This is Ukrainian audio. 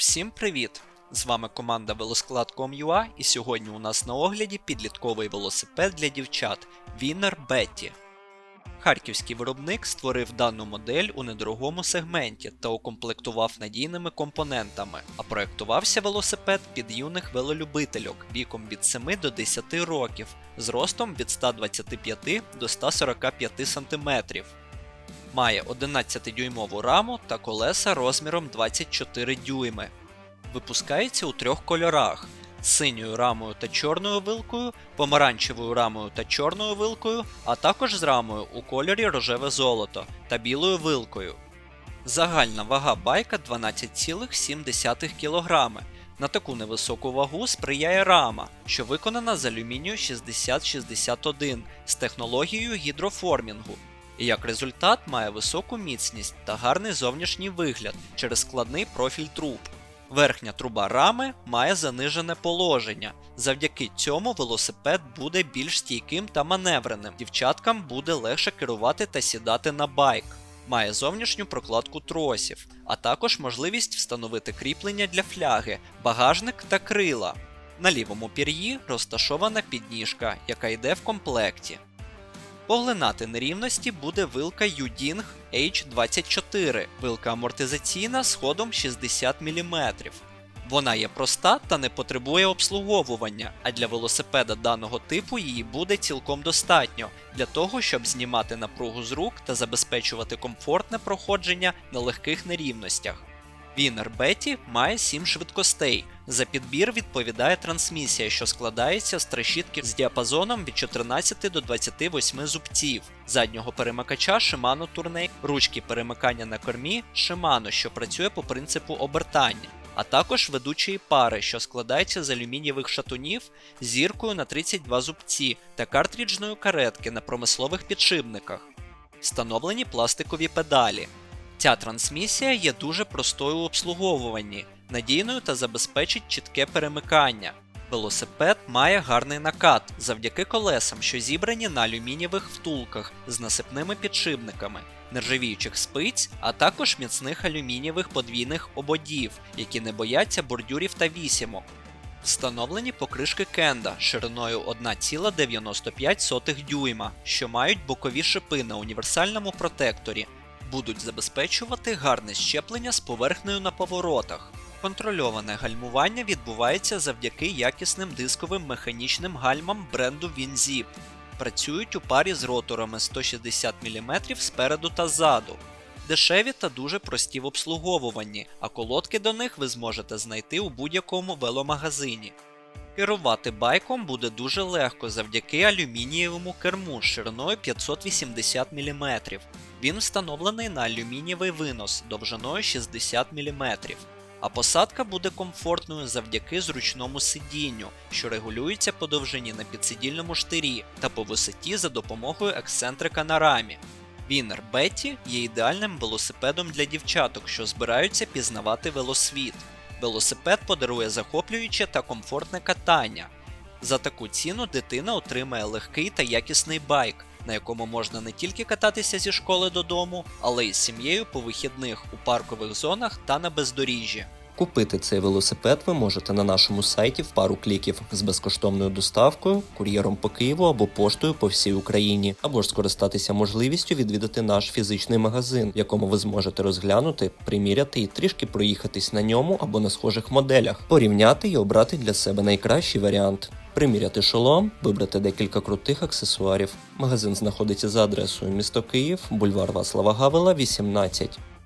Всім привіт! З вами команда Велосклад.com.ua і сьогодні у нас на огляді підлітковий велосипед для дівчат Winner Betty. Харківський виробник створив дану модель у недорогому сегменті та укомплектував надійними компонентами, а проєктувався велосипед під юних велолюбительок віком від 7 до 10 років з ростом від 125 до 145 см. Має 11-дюймову раму та колеса розміром 24 дюйми. Випускається у трьох кольорах: синьою рамою та чорною вилкою, помаранчевою рамою та чорною вилкою, а також з рамою у кольорі рожеве золото та білою вилкою. Загальна вага байка 12,7 кг. На таку невисоку вагу сприяє рама, що виконана з алюмінію 6061 з технологією гідроформінгу. І як результат має високу міцність та гарний зовнішній вигляд через складний профіль труб. Верхня труба рами має занижене положення. Завдяки цьому велосипед буде більш стійким та маневреним. Дівчаткам буде легше керувати та сідати на байк. Має зовнішню прокладку тросів, а також можливість встановити кріплення для фляги, багажник та крила. На лівому пір'ї розташована підніжка, яка йде в комплекті. Поглинати нерівності буде вилка Uding H24, вилка амортизаційна з ходом 60 мм. Вона є проста та не потребує обслуговування, а для велосипеда даного типу її буде цілком достатньо для того, щоб знімати напругу з рук та забезпечувати комфортне проходження на легких нерівностях. Winner Betty має 7 швидкостей. За підбір відповідає трансмісія, що складається з трещітки з діапазоном від 14 до 28 зубців, заднього перемикача Shimano Tourney, ручки перемикання на кормі Shimano, що працює по принципу обертання, а також ведучої пари, що складається з алюмінієвих шатунів зіркою на 32 зубці та картриджної каретки на промислових підшипниках. Встановлені пластикові педалі. Ця трансмісія є дуже простою у обслуговуванні, надійною та забезпечить чітке перемикання. Велосипед має гарний накат завдяки колесам, що зібрані на алюмінієвих втулках з насипними підшипниками, нержавіючих спиць, а також міцних алюмінієвих подвійних ободів, які не бояться бордюрів та вісімок. Встановлені покришки Кенда шириною 1,95 дюйма, що мають бокові шипи на універсальному протекторі, будуть забезпечувати гарне щеплення з поверхнею на поворотах. Контрольоване гальмування відбувається завдяки якісним дисковим механічним гальмам бренду WinZip. Працюють у парі з роторами 160 мм спереду та ззаду. Дешеві та дуже прості в обслуговуванні, а колодки до них ви зможете знайти у будь-якому веломагазині. Керувати байком буде дуже легко завдяки алюмінієвому керму шириною 580 мм. Він встановлений на алюмінієвий винос довжиною 60 мм. А посадка буде комфортною завдяки зручному сидінню, що регулюється по довжині на підсидільному штирі та по висоті за допомогою ексцентрика на рамі. Winner Betty є ідеальним велосипедом для дівчаток, що збираються пізнавати велосвіт. Велосипед подарує захоплююче та комфортне катання. За таку ціну дитина отримає легкий та якісний байк, на якому можна не тільки кататися зі школи додому, але й з сім'єю по вихідних у паркових зонах та на бездоріжжі. Купити цей велосипед ви можете на нашому сайті в пару кліків з безкоштовною доставкою, кур'єром по Києву або поштою по всій Україні, або ж скористатися можливістю відвідати наш фізичний магазин, в якому ви зможете розглянути, приміряти і трішки проїхатись на ньому або на схожих моделях, порівняти і обрати для себе найкращий варіант. Приміряти шолом, вибрати декілька крутих аксесуарів. Магазин знаходиться за адресою місто Київ, бульвар Васлава Гавела, 18.